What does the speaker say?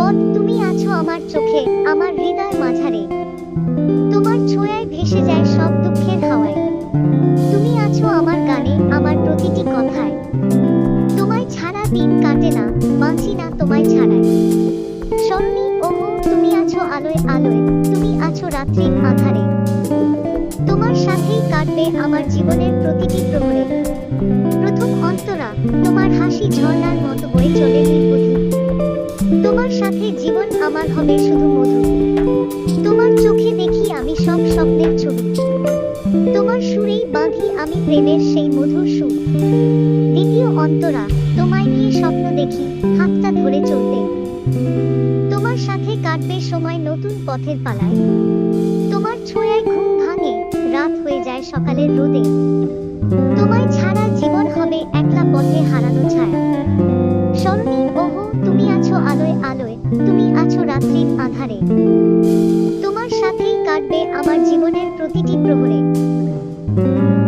পথ তুমি আছো আমার চোখে, আমার হৃদয় মাঝারে। তোমার ছোঁয়ায় ভেসে যায় সব দুঃখের হাওয়ায়। তুমি আছো আমার গানে, আমার প্রতিটি কথায়। তোমায় ছাড়া দিন কাটে না, বাঁচি না তোমায় ছাড়াই স্মরণী ওহো, তুমি আছো আলোয় আলোয়, তুমি আছো রাত্রির আধারে। তোমার সাথেই কাটবে আমার জীবনের প্রতিটি প্রহরে। প্রথম অন্তরা, তোমার হাসি ঝর্ণার মতো বয়ে চলে। আমার হবে শুধু মধু তোমার চোখে দেখি আমি সব স্বপ্নের ছবি। তোমার সুরেই বাঁধি আমি প্রেমের সেই মধুর সুর। দ্বিতীয় অন্তরা, তোমায় নিয়ে স্বপ্ন দেখি, হাতটা ধরে চলতে। তোমার সাথে কাটবে সময় নতুন পথের পালায়। তোমার ছোঁয়ায় ঘুম ভাঙে, রাত হয়ে যায় সকালের রোদে। তোমায় ছাড়া জীবন হবে একলা পথে হারানো ছায়া। রাত্রির আধারে। তোমার সাথেই কাটবে আমার জীবনের প্রতিটি প্রহরে।